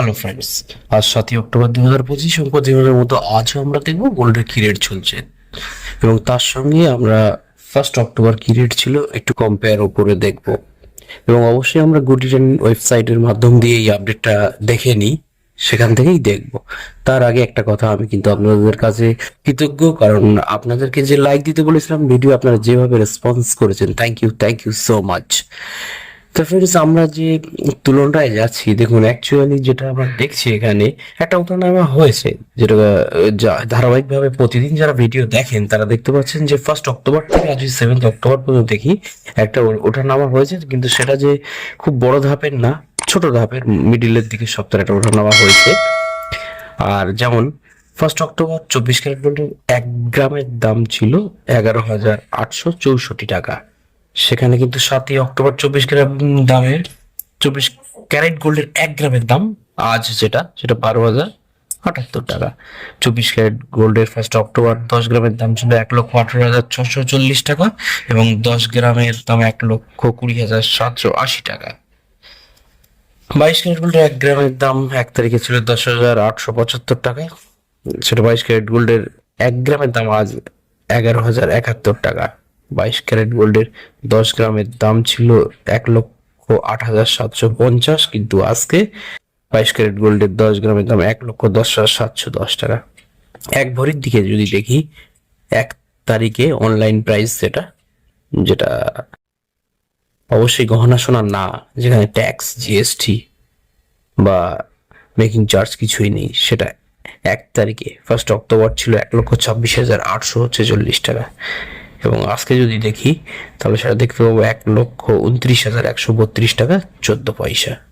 Hello friends আজ সাতই October দু হাজার পঁচিশ প্রতিদিনের মতো আজও আমরা দেখব গোল্ডের কি রেট চলছে। এবং তার সঙ্গে আমরা ফার্স্ট অক্টোবর কি রেট ছিল একটু কম্পেয়ার ওপরে দেখব। এবং অবশ্যই আমরা গুড গুডিটেন ওয়েবসাইটের মাধ্যম দিয়ে এই আপডেটটা দেখে নিই, সেখান থেকেই দেখব। তার আগে একটা কথা আমি কিন্তু আপনাদের কাছে কৃতজ্ঞ, কারণ আপনাদেরকে যে লাইক দিতে বলেছিলাম ভিডিও আপনারা যেভাবে রেসপন্স করেছেন thank you thank you so much তো ফ্রেন্ডস আমরা যে তুলনায় যাচ্ছি, দেখুন অ্যাকচুয়ালি যেটা আমরা দেখছি এখানে, একটা ওঠানামা হয়েছে, যেটা ধারাবাহিকভাবে প্রতিদিন যারা ভিডিও দেখেন, তারা দেখতে পাচ্ছেন যে ফার্স্ট অক্টোবর থেকে আজ সেভেন্থ অক্টোবর পর্যন্ত দেখি, একটা ও- ওঠানামা হয়েছে, কিন্তু সেটা যে খুব বড় ধাপের না, ছোট ধাপের মিডিলের দিকে সপ্তাহে একটা ওঠানামা হয়েছে। আর যেমন ফার্স্ট অক্টোবর চব্বিশ ক্যারেট গোল্ডের এক গ্রামের দাম ছিল এগারো হাজার আটশো চৌষট্টি টাকা। সেখানে কিন্তু সাতই অক্টোবর চব্বিশ গ্রাম দামের, চব্বিশ ক্যারেট গোল্ডের এক গ্রামের দাম আজ যেটা সেটা বারো হাজার আটাত্তর টাকা। চব্বিশ ক্যারেট গোল্ডের ফার্স্ট অক্টোবর, দশ গ্রামের দাম ছিল এক লক্ষ আঠারো হাজার ছশো চল্লিশ টাকা এবং দশ গ্রামের দাম এক লক্ষ কুড়ি হাজার সাতশো আশি টাকা। বাইশ ক্যারেট গোল্ডের এক গ্রামের দাম এক তারিখে ছিল দশ হাজার আটশো পঁচাত্তর টাকা। সেটা বাইশ ক্যারেট গোল্ডের এক গ্রামের দাম আজ এগারো হাজার একাত্তর টাকা। বাইশ ক্যারেট গোল্ডের দশ গ্রামের দাম ছিল এক লক্ষ আট হাজার সাতশো পঞ্চাশ, কিন্তু আজকে বাইশ ক্যারেট গোল্ডের দশ গ্রামের দাম এক লক্ষ দশ হাজার সাতশো দশ টাকা। এক ভরির দিকে যদি দেখি, এক তারিখে অনলাইন প্রাইস যেটা যেটা অবশ্যই গহনা সোনা না, যেখানে ট্যাক্স জিএসটি বা মেকিং চার্জ কিছুই নেই, সেটা এক তারিখে। ফার্স্ট অক্টোবর ছিল এক লক্ষ ছাব্বিশ হাজার আটশো ছেচল্লিশ টাকা। এবং আজকে যদি দেখি, তাহলে সেটা দেখতে পাবো এক লক্ষ উনত্রিশ হাজার একশো বত্রিশ টাকা চোদ্দ পয়সা।